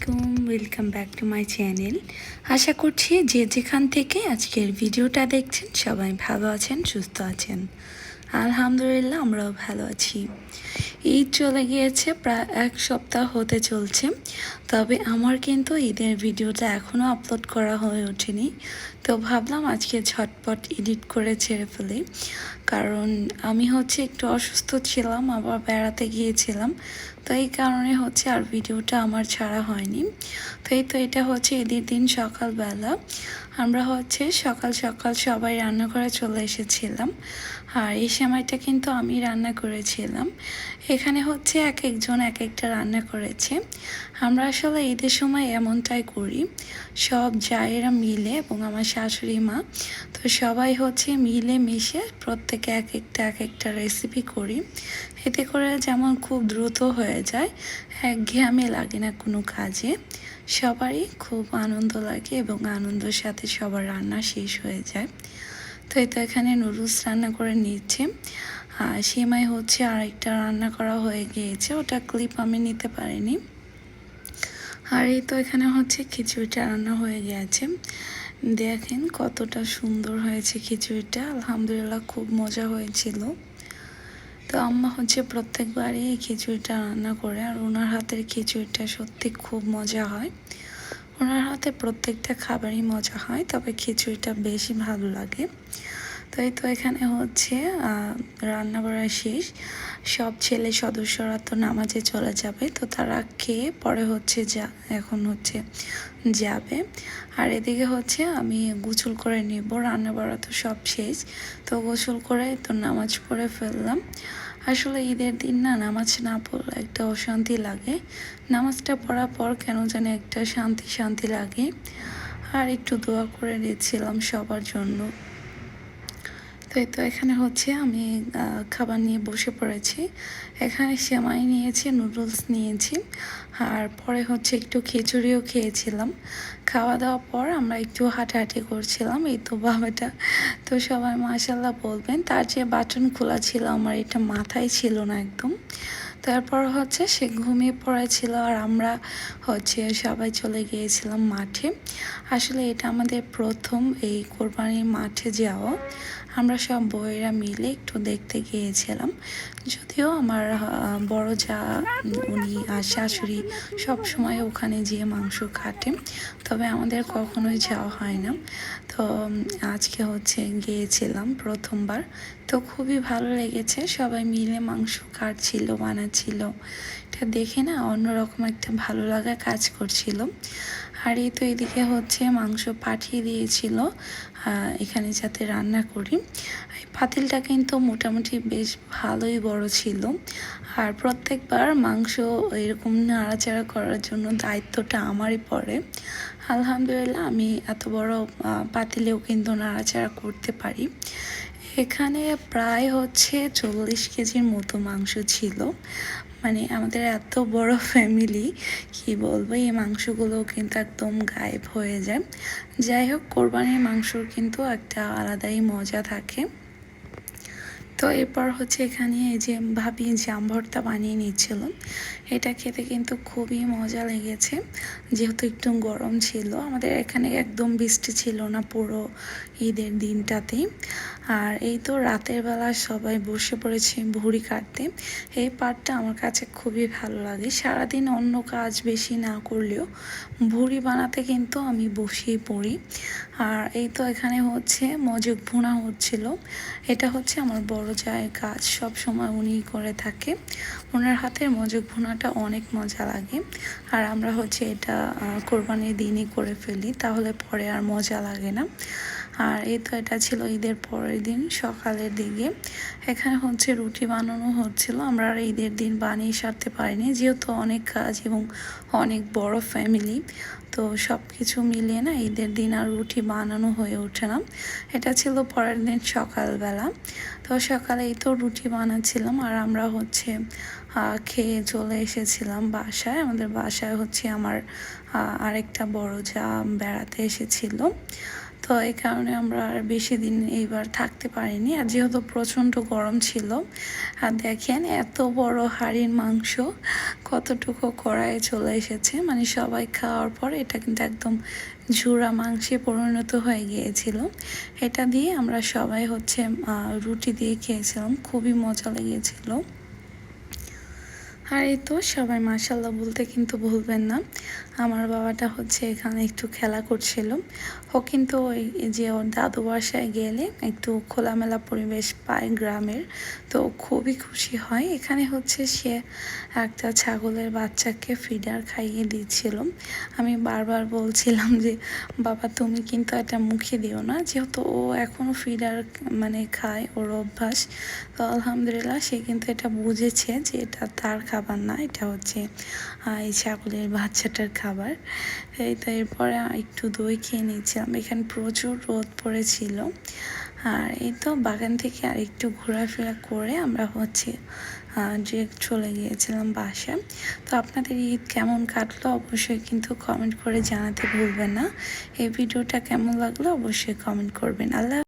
আলাইকুম welcome back to my channel আশা করছি যে যেখান থেকে আজকের ভিডিওটা দেখছেন, সবাই ভালো আছেন, সুস্থ আছেন। আলহামদুলিল্লাহ, আমরাও ভালো আছি। ঈদ চলে গিয়েছে, প্রায় এক সপ্তাহ হতে চলছে। তবে আমার কিন্তু ঈদের ভিডিওটা এখনও আপলোড করা হয়ে ওঠেনি। তো ভাবলাম আজকে ঝটপট এডিট করে ছেড়ে ফেলি। কারণ আমি হচ্ছে একটু অসুস্থ ছিলাম, আবার বেড়াতে গিয়েছিলাম। তো এই কারণে হচ্ছে আর ভিডিওটা আমার ছাড়া হয়নি। তো এই তো এটা হচ্ছে এদের দিন সকালবেলা। আমরা হচ্ছে সকাল সকাল সবাই রান্না করে চলে এসেছিলাম। আর এই সময়টা কিন্তু আমি রান্না করেছিলাম। এখানে হচ্ছে এক একজন এক একটা রান্না করেছে। আমরা আসলে ঈদের সময় এমনটাই করি। সব জায়েরা মিলে এবং আমার শাশুড়ি মা, তো সবাই হচ্ছে মিলে মিশে প্রত্যেকে এক একটা এক একটা রেসিপি করি। এতে করে যেমন খুব দ্রুত হয়ে যায়। একঘেয়ামি লাগে না কোনো কাজে। সবারই খুব আনন্দ লাগে এবং আনন্দের সাথে সবার রান্না শেষ হয়ে যায়। তো এই তো এখানে নুডলস রান্না করে নিচ্ছে। সেমাই হচ্ছে আরেকটা রান্না করা হয়ে গিয়েছে। ওটা ক্লিপ আমি নিতে পারিনি। আর এই তো এখানে হচ্ছে খিচুড়িটা রান্না হয়ে গেছে দেখেন কতটা সুন্দর হয়েছে খিচুড়িটা। আলহামদুলিল্লাহ খুব মজা হয়েছিল। তো আম্মা হচ্ছে প্রত্যেকবারই এই খিচুড়িটা রান্না করে আর ওনার হাতের খিচুড়িটা সত্যি খুব মজা হয়। ওনার হাতে প্রত্যেকটা খাবারই মজা হয়, তবে খিচুড়িটা বেশি ভালো লাগে। তো এই তো এখানে হচ্ছে রান্না করা শেষ। সব ছেলে সদস্যরা তো নামাজে চলে যাবে, তো তারা খেয়ে পরে হচ্ছে যা, এখন হচ্ছে যাবে। আর এদিকে হচ্ছে আমি গোসল করে নিব রান্না বাড়া তো সব শেষ। তো গোসল করে তো নামাজ পড়ে ফেললাম। আসলে ঈদের দিন না নামাজ না পড়লে একটা অশান্তি লাগে। নামাজটা পড়ার পর কেন জানি একটা শান্তি শান্তি লাগে। আর একটু দোয়া করে নিয়েছিলাম সবার জন্য। তো এই তো এখানে হচ্ছে আমি খাবার নিয়ে বসে পড়েছি। এখানে সেমাই নিয়েছি, নুডলস নিয়েছি। আর পরে হচ্ছে একটু খিচুড়িও খেয়েছিলাম। খাওয়া দাওয়ার পর আমরা একটু হাঁটাহাঁটি করছিলাম, এই তো বাবাটা। তো সবাই মাসাল্লাহ বলবেন, তার যে বাটন খোলা ছিল আমার, এটা মাথায় ছিল না একদম। তারপর হচ্ছে সে ঘুমিয়ে পড়েছিল আর আমরা হচ্ছে সবাই চলে গিয়েছিলাম মাঠে। আসলে এটা আমাদের প্রথম এই কোরবানির মাঠে যাওয়া। আমরা সব বইয়েরা মিলে একটু দেখতে গিয়েছিলাম। যদিও আমার বড় যা, উনি আর শাশুড়ি সবসময় ওখানে যেয়ে মাংস কাটে তবে আমাদের কখনোই যাওয়া হয় না। তো আজকে হচ্ছে গিয়েছিলাম প্রথমবার। তো খুবই ভালো লেগেছে। সবাই মিলে মাংস কাটছিল বানাচ্ছিল। এটা দেখে না অন্যরকম একটা ভালো লাগা কাজ করছিল। আর এই তো এদিকে হচ্ছে মাংস পাঠিয়ে দিয়েছিল এখানে যাতে রান্না করি। পাতিলটা কিন্তু মোটামুটি বেশ ভালোই বড় ছিল। আর প্রত্যেকবার মাংস এরকম নাড়াচাড়া করার জন্য দায়িত্বটা আমারই পড়ে। আলহামদুলিল্লাহ আমি এত বড় পাতিলেও কিন্তু নাড়াচাড়া করতে পারি। এখানে প্রায় হচ্ছে চল্লিশ কেজির মতো মাংস ছিল। মানে আমাদের এত বড় ফ্যামিলি কি বলব, এই মাংসগুলো কিন্তু একদম গায়েব হয়ে যায়। যাই হোক, কোরবানির মাংসর কিন্তু একটা আলাদাই মজা থাকে। তো এরপর হচ্ছে এখানে এই যে ভাবি জাম ভর্তা বানিয়ে নিচ্ছিল। এটা খেতে কিন্তু খুবই মজা লেগেছে। যেহেতু একটু গরম ছিল, আমাদের এখানে একদম বৃষ্টি ছিল না পুরো ঈদের দিনটাতেই আর এই তো রাতের বেলা সবাই বসে পড়েছে ভুড়ি কাটতে। এই পার্টটা আমার কাছে খুবই ভালো লাগে। সারাদিন অন্য কাজ বেশি না করলেও ভুড়ি বানাতে কিন্তু আমি বসেই পড়ি। আর এই তো এখানে হচ্ছে মজুক ভুনা হচ্ছিল। এটা হচ্ছে আমার বড় জায়ের কাজ সব সময় উনি করে থাকে। ওনার হাতের মজুক ভুনাটা অনেক মজা লাগে। আর আমরা হচ্ছে এটা কোরবানির দিনই করে ফেলি, তাহলে পরে আর মজা লাগে না। আর এই তো এটা ছিল ঈদের পরের দিন, সকালের দিকে। এখানে হচ্ছে রুটি বানানো হচ্ছিল। আমরা আর ঈদের দিন বানিয়ে সারতে পারিনি, যেহেতু অনেক কাজ এবং অনেক বড় ফ্যামিলি তো সব কিছু মিলিয়ে না ঈদের দিন আর রুটি বানানো হয়ে ওঠে না। এটা ছিল পরের দিন সকালবেলা। তো সকালে এই তো রুটি বানাচ্ছিলাম আর আমরা হচ্ছে খেয়ে চলে এসেছিলাম বাসায়। আমাদের বাসায় হচ্ছে আমার আরেকটা বড় যা বেড়াতে এসেছিল। তো এই কারণে আমরা আর বেশি দিন এইবার থাকতে পারিনি। আর যেহেতু প্রচণ্ড গরম ছিল, আর দেখেন এত বড় হাড়ির মাংস, কতটুকু কড়াইয়ে চলে এসেছে। মানে সবাই খাওয়ার পর এটা কিন্তু একদম ঝুরা মাংসে পরিণত হয়ে গিয়েছিল। এটা দিয়ে আমরা সবাই হচ্ছে রুটি দিয়ে খেয়েছিলাম, খুবই মজা লেগেছিল। আর এই তো সবাই মাশাল্লাহ বলতে কিন্তু ভুলবেন না। আমার বাবাটা হচ্ছে এখানে একটু খেলা করছিল। ও কিন্তু ওই যে ওর দাদু বাসায় গেলে একটু খোলামেলা পরিবেশ পায় গ্রামের। তো খুবই খুশি হয়। এখানে হচ্ছে সে একটা ছাগলের বাচ্চাকে ফিডার খাইয়ে দিচ্ছিল। আমি বারবার বলছিলাম যে, বাবা, তুমি কিন্তু এটা মুখে দিও না। যেহেতু ও এখনও ফিডার মানে খায়, ওর অভ্যাস। তো আলহামদুলিল্লাহ, সে কিন্তু এটা বুঝেছে যে এটা তার খাবার না। এটা হচ্ছে এই ছাগলের বাচ্চাটার খাবার। এই তো এরপরে একটু দই খেয়ে নিয়েছিলাম। এখানে প্রচুর রোদ পড়েছিল। আর এই তো বাগান থেকে আর একটু ঘোরাফেরা করে আমরা হচ্ছে যে চলে গিয়েছিলাম বাসায়। তো আপনাদের ঈদ কেমন কাটলো অবশ্যই কিন্তু কমেন্ট করে জানাতে ভুলবেন না। এই ভিডিওটা কেমন লাগল অবশ্যই কমেন্ট করবেন। আল্লাহ